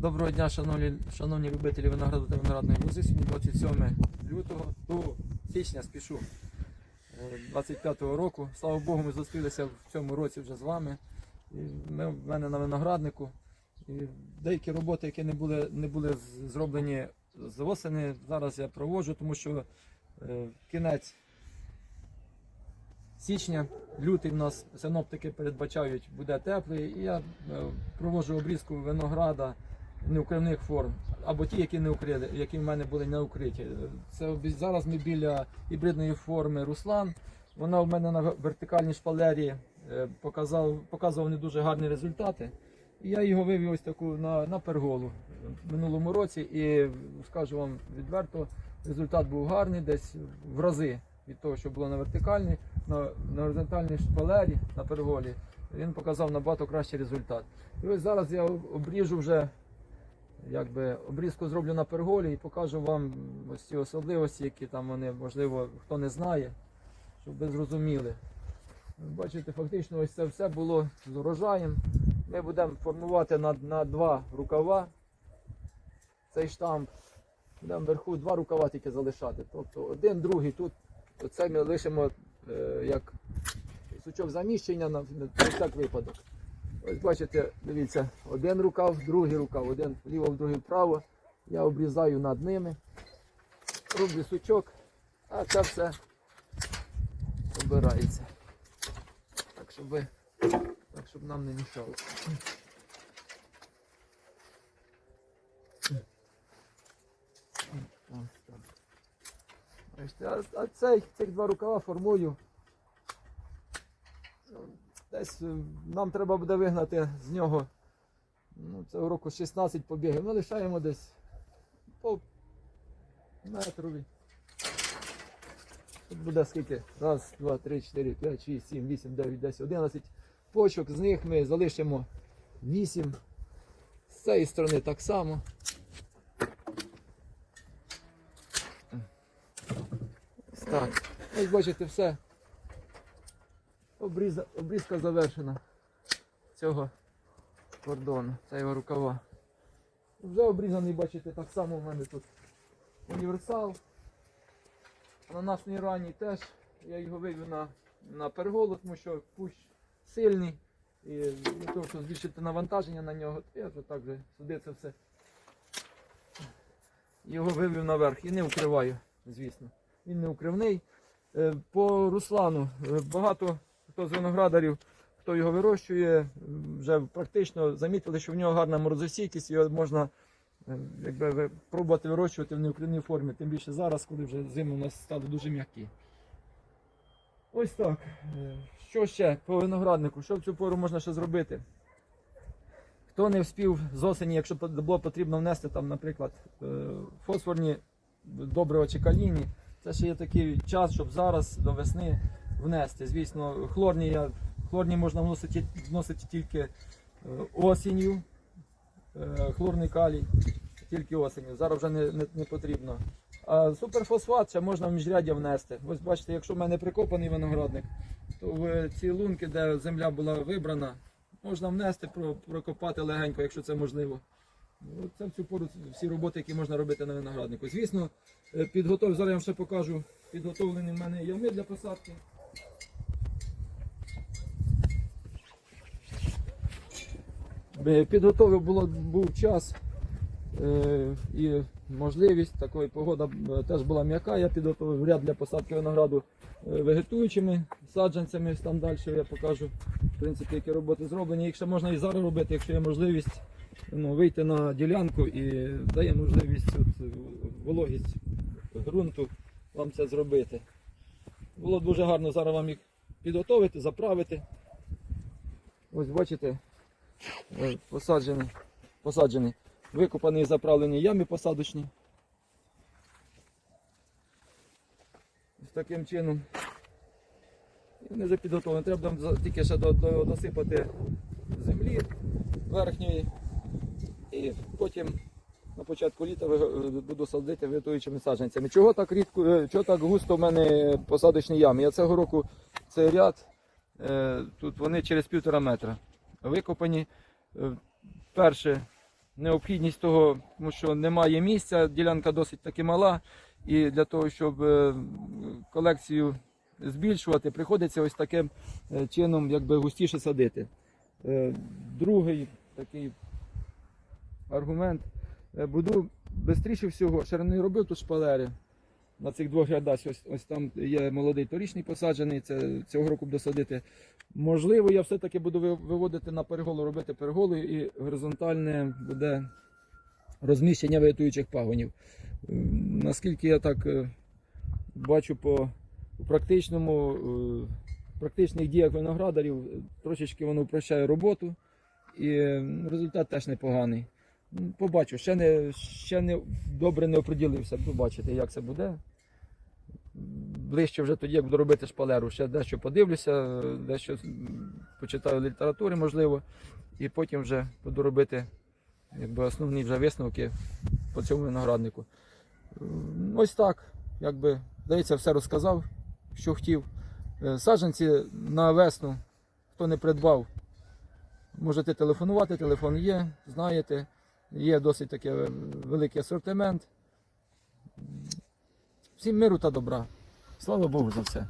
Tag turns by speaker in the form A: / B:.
A: Доброго дня, шановні, шановні любителі винограду та виноградної лози. Сьогодні 27 лютого до січня спішу е, 25-го року. Слава Богу, ми зустрілися в цьому році вже з вами. І ми в мене на винограднику. І деякі роботи, які не були, не були зроблені з осени, зараз я проводжу, тому що е, кінець січня, лютий в нас синоптики передбачають, буде теплий, і я е, проводжу обрізку винограда неукривних форм, або ті, які не укрили, які в мене були не укриті. Це зараз ми біля гібридної форми Руслан. Вона в мене на вертикальній шпалері е, показав, показував не дуже гарні результати. І я його вивів ось таку на, на перголу в минулому році. І скажу вам відверто, результат був гарний, десь в рази від того, що було на вертикальній, на, на горизонтальній шпалері, на перголі. Він показав набагато кращий результат. І ось зараз я обріжу вже якби обрізку зроблю на перголі і покажу вам ось ці особливості, які там вони, можливо, хто не знає, щоб ви зрозуміли. Бачите, фактично ось це все було з урожаєм. Ми будемо формувати на, на два рукава цей штамп. Будемо вверху два рукава тільки залишати. Тобто один, другий тут. Оце ми лишимо е, як сучок заміщення на, на всяк випадок. Ось бачите, дивіться, один рукав, другий рукав, один вліво, другий вправо. Я обрізаю над ними, роблю сучок, а це все обирається. Так, щоб, ви, так, щоб нам не мішало. А цей, цих два рукава формую. Десь е, нам треба буде вигнати з нього ну, цього року 16 побігів. Ми лишаємо десь по метрові. Тут буде скільки? Раз, два, три, чотири, п'ять, шість, сім, вісім, дев'ять, десять, одинадцять почок. З них ми залишимо вісім. З цієї сторони так само. Ось так. Ось бачите все. Обріза, обрізка завершена цього кордону, це його рукава. Вже обрізаний, бачите, так само в мене тут універсал. Ананасний ранній теж. Я його вивів на, на перголу, тому що кущ сильний. І для того, щоб збільшити навантаження на нього, то я тут так же сюди це все. Його вивів наверх і не укриваю, звісно. Він не укривний. Е, По Руслану е, багато хто з виноградарів, хто його вирощує, вже практично замітили, що в нього гарна морозостійкість, його можна е, якби, пробувати вирощувати в неукривній формі, тим більше зараз, коли вже зими у нас стали дуже м'які. Ось так. Е, Що ще по винограднику? Що в цю пору можна ще зробити? Хто не вспів з осені, якщо було потрібно внести, там, наприклад, е, фосфорні добрива чи це ще є такий час, щоб зараз до весни внести. Звісно, хлорні, хлорні можна вносити, вносити тільки е, осінню, е, хлорний калій, тільки осінню. Зараз вже не, не, не потрібно. А суперфосфат ще можна в міжряддя внести. Ось бачите, якщо в мене прикопаний виноградник, то в ці лунки, де земля була вибрана, можна внести, прокопати легенько, якщо це можливо. Ну, Це в цю пору всі роботи, які можна робити на винограднику. Звісно, е, підготов... зараз я вам ще покажу підготовлені в мене ями для посадки. Підготовив було, був час е, і можливість такої погода е, теж була м'яка. Я підготовив ряд для посадки винограду е, вегетуючими саджанцями. Там далі я покажу, в принципі, які роботи зроблені. Їх ще можна і зараз робити, якщо є можливість ну, вийти на ділянку і дає можливість от, е, вологість ґрунту вам це зробити. Було дуже гарно зараз вам їх підготовити, заправити. Ось бачите, е, посаджений, викопаний і заправлені ями посадочні. Ось таким чином. І вони вже. Треба тільки ще до, до, досипати землі верхньої. І потім на початку літа буду садити виготуючими саджанцями. Чого так рідко, е, чого так густо в мене посадочні ями? Я цього року цей ряд, е, тут вони через півтора метра викопані. Е, Перше необхідність того, тому що немає місця, ділянка досить таки мала, і для того, щоб е, колекцію збільшувати, приходиться ось таким е, чином якби густіше садити. Другий такий аргумент. Буду швидше всього, ще не робив тут шпалери. На цих двох рядах, ось, ось там є молодий торічний посаджений, це цього року буду садити. Можливо, я все-таки буду виводити на переголу, робити переголи і горизонтальне буде розміщення вегетуючих пагонів. Наскільки я так е, бачу по практичному, е, практичних діях виноградарів, трошечки воно впрощає роботу, і результат теж непоганий. Побачу, ще не, ще не добре не оприділився. Побачите, як це буде. Ближче вже тоді, як буду робити шпалеру, ще дещо подивлюся, дещо почитаю літератури, можливо, і потім вже буду робити якби, основні вже висновки по цьому винограднику. Ось так, якби, здається, все розказав, що хотів. Е, Саджанці на весну, хто не придбав, можете телефонувати, телефон є, знаєте. Є досить таки е, великий асортимент. Всім миру та добра. Слава Богу за все.